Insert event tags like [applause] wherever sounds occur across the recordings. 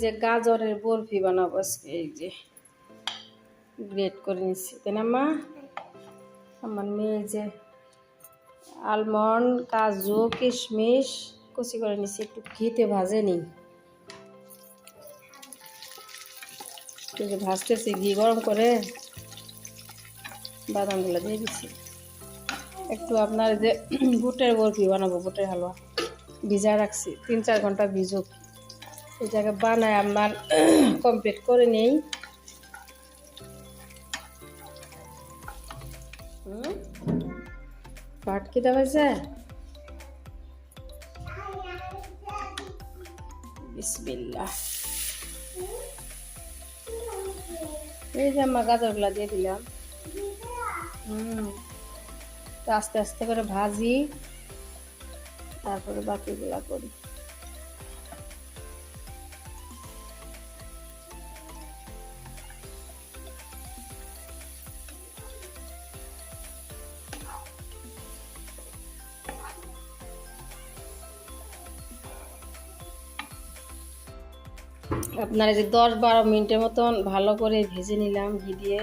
যে গাজরের বরফি বানাবো আজকে, এই যে গ্রেট করে নিচ্ছি তাই না মা? আমার মেয়ে যে আলমন্ড কাজু, কিশমিশ, কুচি করে নিচ্ছি একটু ঘিতে ভাজে যে ভাজতেছি, ঘি গরম করে বাদামগুলো দিয়ে দিচ্ছি একটু আপনার যে [clears throat] বুটের বরফি বানাবো, বুটের হালুয়া। ভিজা রাখছি, তিন চার ঘণ্টা ভিজুক। এই জায়গায় বানায় আমার কমপ্লিট করে নেই। হুম? পাট কি দেওয়াছে বিসমিল্লাহ। এই যে আমার গাজরগুলা দিয়ে দিলাম। আস্তে আস্তে করে ভাজি। তারপরে বাকিগুলা করি। আপনার যে দশ বারো মিনিটের মতন ভালো করে ভেজে নিলাম ঘি দিয়ে।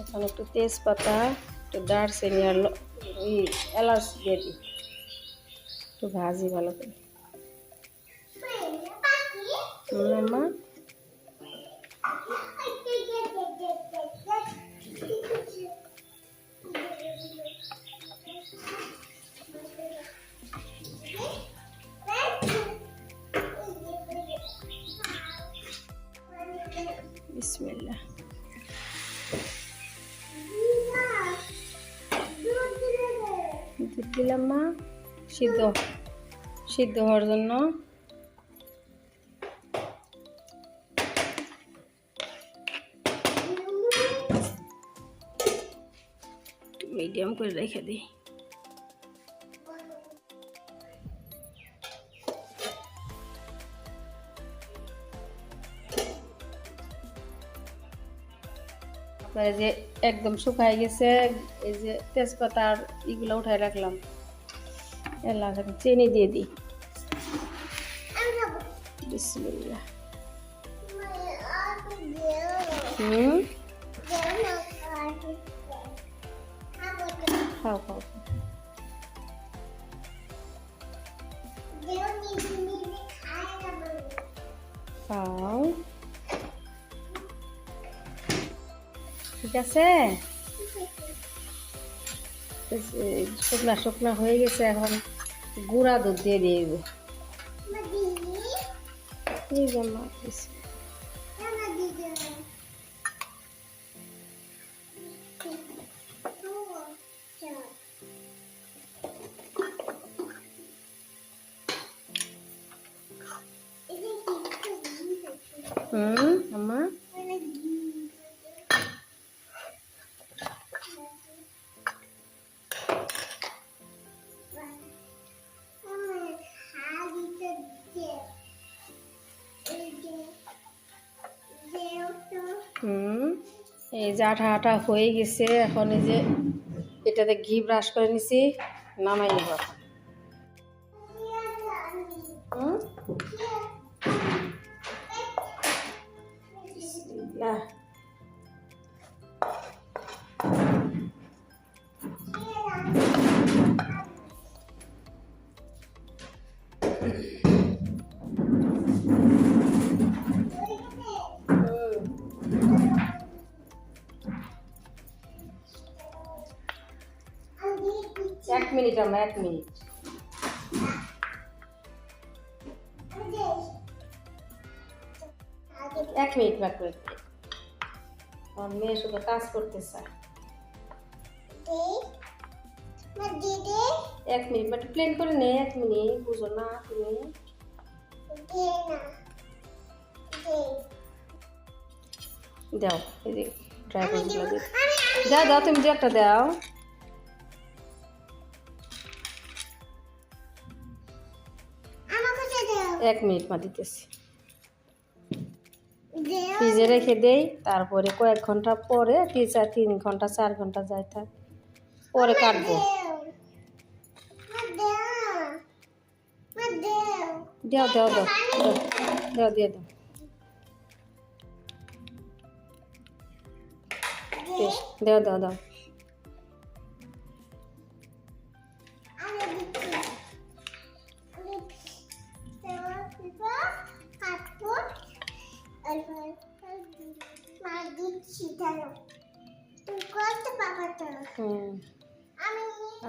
এখন একটু তেজপাতা একটু দারচিনি আর ওই এলাচ দিয়ে দিই। একটু ভাজি ভালো করে। হুম, সিদ্ধ সিদ্ধ হওয়ার জন্য। মিডিয়াম করে রেখে দিই। যে একদম শুকাই গেছে, এই যে তেজপাতা আর এগুলো উঠাই রাখলাম। এলাচ চিনি দিয়ে দিই। বিসমিল্লাহ। হুম? খাও খাও। খাও। ঠিক আছে? শুকনা শুকনা হয়ে গেছে এখন গুঁড়া দুধ দিয়ে দিয়ে দেবো। হুম? এই যে আঠা আঠা হয়ে গেছে, এখন এই যে এটাতে ঘি ব্রাশ করে নিছি, নামাই নেব। মিনিট আমরা এক মিনিট। এক মিনিট ব্যাক করে আমার মেয়ে শুধু কাজ করতে চায় এক মিনিট বাট প্লেন করে নে, এক মিনিট, বুঝো না তুমি। দাও, এই যে ড্রাই ফ্রুটগুলো দিয়ে। দাও দাও, তুমি যে একটা দাও। এক মিনিট মা দিতেছি। ফ্রিজে রেখে দেই তারপরে কয়েক ঘণ্টা পরে তিন চার তিন ঘণ্টা চার ঘণ্টা যাই থাক পরে কাটবো। দাও দাও দাও। দাও দাও দিয়ে দাও। দাও দাও দাও।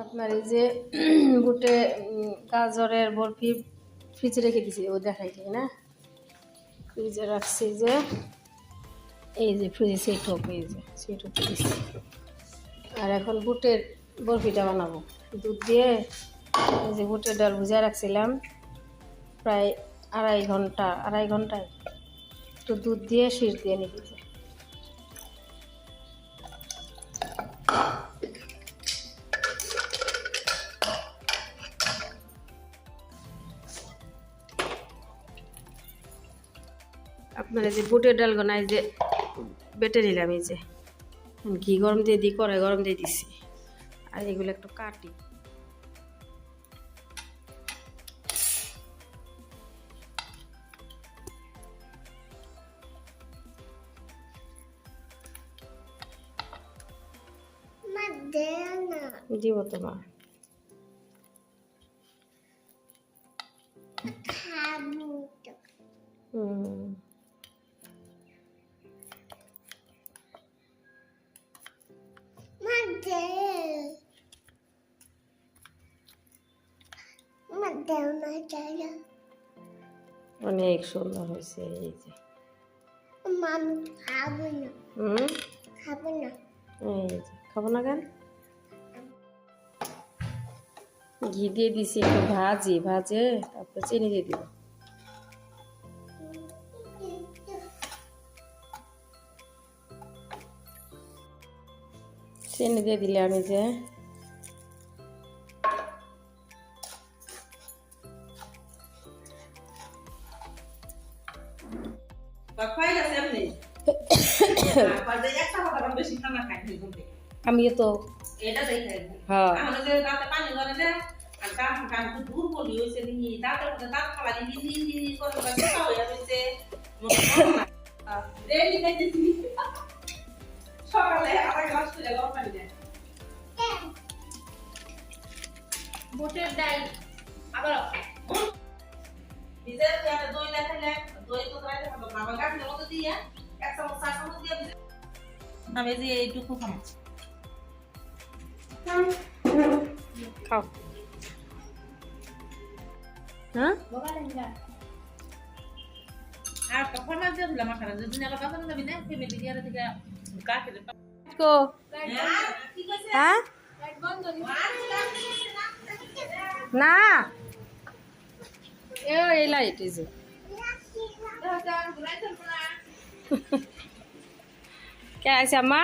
আপনার এই যে [clears throat] বুটে গাজরের বরফি ফ্রিজে রেখে দিছি ও দেখাই যায় না? ফ্রিজে রাখছি যে এই যে ফ্রিজে সেট হোক এই যে সেট হোক দিচ্ছি আর এখন বুটের বরফিটা বানাবো। দুধ দিয়ে এই যে বুটের ডাল ভুজা রাখছিলাম প্রায় আড়াই ঘণ্টা আড়াই ঘন্টায়। একটু দুধ দিয়ে শীষ দিয়ে নিয়েছি এই যে বুটের ডাল গোনায় যে বেটে নিলাম এই যে। ঘি গরম দিয়ে দিই কড়াই গরম দিয়ে দিছি। আর এগুলো একটু কাটি। দিব তোমার হুম। অনেক সুন্দর হয়েছে এই যে। হুম? এই যে, খাব না কেন? ঘি দিয়ে দিছি একটু ভাজি, ভাজে তারপরে চিনি দিয়ে দিব। চিনি দিয়ে দিলে আমি যে। আমি তো হ্যাঁ। [laughs] সকালে বুটের ডাল। আবার ভিজে দই দেখাইলে দই তো রাইতে খাব না আবার মতো দিয়ে এক চামচ চার চামচ দিয়ে ভিজে আমি যে এইটুকু খাচ্ছি খাও। হ্যাঁ? আর কখন মাছ দিয়ে দিলাম? যদি না বাবা যাবি না ফ্যামিলি দিয়ে থেকে কাকে কো হ্যাঁ না এই লাইট এই যে কে আছে আম্মা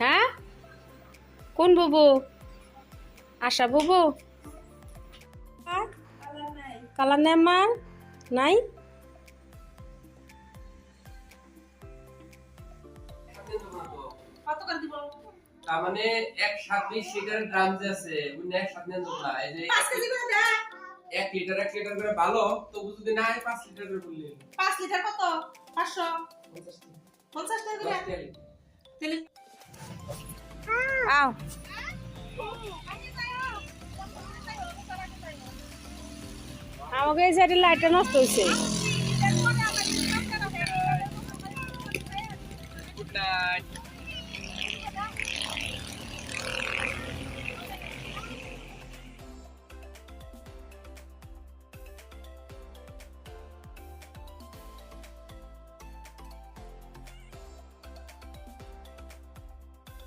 হ্যাঁ কোন বুবু আশা বুবু? কালার নেই আমার নাই তার মানে এক সাথে সেটার দাম যে আছে উনি এক সাথে নেন না এই যে এক লিটার এক লিটার করে ভালো তো পাঁচ লিটার করে বললি পাঁচ লিটার কত? পাঁচশো? পঞ্চাশ টাকা আমাকে এই লাইটটা নষ্ট হয়েছে Yeah.